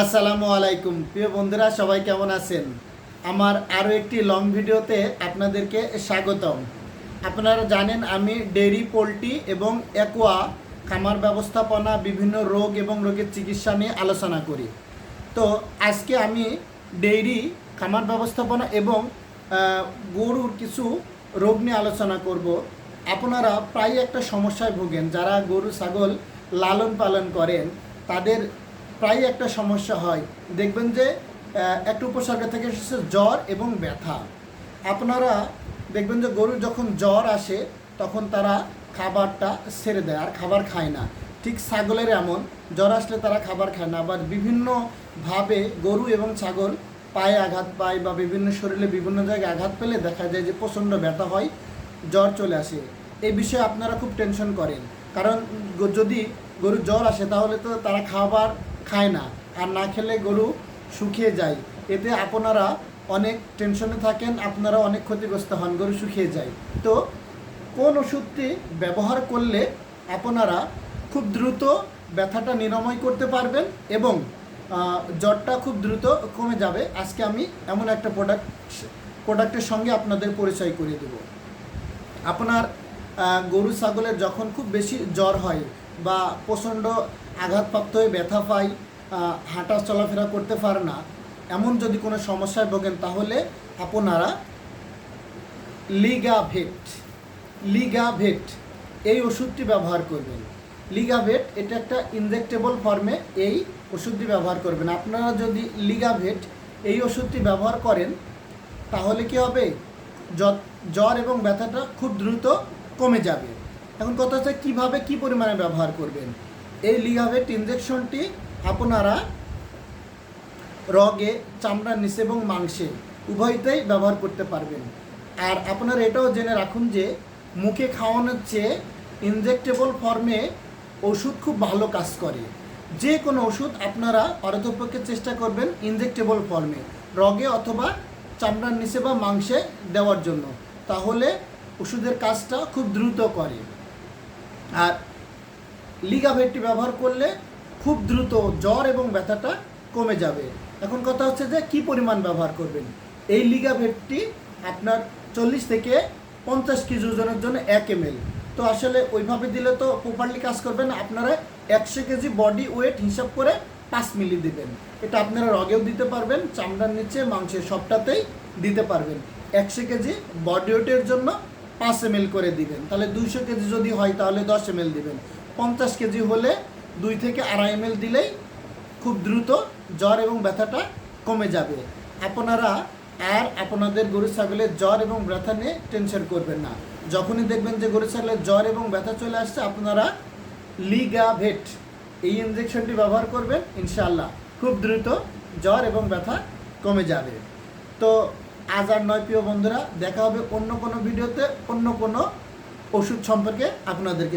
আসসালামু আলাইকুম। প্রিয় বন্ধুরা, সবাই কেমন আছেন? আমার আরও একটি লং ভিডিওতে আপনাদেরকে স্বাগতম। আপনারা জানেন আমি ডেইরি, পোলট্রি এবং অ্যাকোয়া খামার ব্যবস্থাপনা, বিভিন্ন রোগ এবং রোগের চিকিৎসা নিয়ে আলোচনা করি। তো আজকে আমি ডেইরি, খামার ব্যবস্থাপনা এবং গরুর কিছু রোগ নিয়ে আলোচনা করব। আপনারা প্রায় একটা সমস্যায় ভোগেন। যারা গরু, ছাগল লালন পালন করেন, তাদের প্রায় একটা সমস্যা হয়। দেখবেন যে একটা উপসর্গ থেকে এসেছে জ্বর এবং ব্যথা। আপনারা দেখবেন যে গরুর যখন জ্বর আসে, তখন তারা খাবারটা ছেড়ে দেয়, আর খাবার খায় না। ঠিক ছাগলের এমন, জ্বর আসলে তারা খাবার খায় না, আবার বিভিন্নভাবে গরু এবং ছাগল পায়ে আঘাত পায় বা বিভিন্ন শরীরে বিভিন্ন জায়গায় আঘাত পেলে দেখা যায় যে প্রচণ্ড ব্যথা হয়, জ্বর চলে আসে। এই বিষয়ে আপনারা খুব টেনশন করেন। কারণ যদি গরু জ্বর আসে, তাহলে তো তারা খাবার খায় না, আর না খেলে গরু শুকিয়ে যায়। এতে আপনারা অনেক টেনশনে থাকেন, আপনারা অনেক ক্ষতিগ্রস্ত হন, গরু শুকিয়ে যায়। তো কোন ওষুধটি ব্যবহার করলে আপনারা খুব দ্রুত ব্যথাটা নিরাময় করতে পারবেন এবং জ্বরটা খুব দ্রুত কমে যাবে? আজকে আমি এমন একটা প্রোডাক্ট প্রোডাক্টের সঙ্গে আপনাদের পরিচয় করিয়ে দেবো। আপনার গরু, ছাগলের যখন খুব বেশি জ্বর হয় বা প্রচণ্ড আঘাতপ্রাপ্ত হয়ে ব্যথা পায় হাঁটা চলাফেরা করতে পারে না, এমন যদি কোনো সমস্যায় ভোগেন, তাহলে আপনারা লিগাভেট লিগাভেট এই ওষুধটি ব্যবহার করবেন। লিগাভেট এটা একটা ইনজেক্টেবল ফর্মে এই ওষুধটি ব্যবহার করবেন। আপনারা যদি লিগাভেট এই ওষুধটি ব্যবহার করেন, তাহলে কি হবে? জ্বর এবং ব্যথাটা খুব দ্রুত কমে যাবে। এখন কথা হচ্ছে কীভাবে, কী পরিমাণে ব্যবহার করবেন? এই লিগাভেট ইনজেকশনটি আপনারা রগে, চামড়ার নিচে এবং মাংসে উভয়তেই ব্যবহার করতে পারবেন। আর আপনারা এটাও জেনে রাখুন যে মুখে খাওয়ানোর চেয়ে ইনজেক্টেবল ফর্মে ওষুধ খুব ভালো কাজ করে। যে কোনো ওষুধ আপনারা অর্ধপক্ষে চেষ্টা করবেন ইনজেক্টেবল ফর্মে রগে অথবা চামড়ার নিচে বা মাংসে দেওয়ার জন্য। তাহলে ওষুধের কাজটা খুব দ্রুত করে। আর লিগাভেটটি ব্যবহার করলে খুব দ্রুত জ্বর এবং ব্যথাটা কমে যাবে। এখন কথা হচ্ছে যে কি পরিমাণ ব্যবহার করবেন? এই লিগাভেটটি আপনার চল্লিশ থেকে পঞ্চাশ কেজি ওজনের জন্য এক এম তো আসলে ওইভাবে দিলে তো প্রপারলি কাজ করবেন আপনারা একশো কেজি বডি ওয়েট হিসাব করে পাঁচ মিলি দিবেন। এটা আপনারা রগেও দিতে পারবেন, চামড়ার নিচে, মাংসের সবটাতেই দিতে পারবেন। একশো কেজি বডি ওয়েটের জন্য পাঁচ এম করে দিবেন। তাহলে দুইশো কেজি যদি হয়, তাহলে দশ এম দিবেন। পঞ্চাশ কেজি হলে দুই থেকে আড়াই এম দিলেই খুব দ্রুত জ্বর এবং ব্যথাটা কমে যাবে। আপনারা আর আপনাদের গরু, ছাগলের জ্বর এবং ব্যথা নিয়ে টেনশন করবেন না। যখনই দেখবেন যে গরু, ছাগলের জ্বর এবং ব্যথা চলে আসছে, আপনারা লিগাভেট এই ইনজেকশনটি ব্যবহার করবেন ইনশাল্লাহ খুব দ্রুত জ্বর এবং ব্যথা কমে যাবে। তো আজ আর নয়, প্রিয় বন্ধুরা, দেখা হবে অন্য কোনো ভিডিওতে, অন্য কোনো ওষুধ সম্পর্কে আপনাদেরকে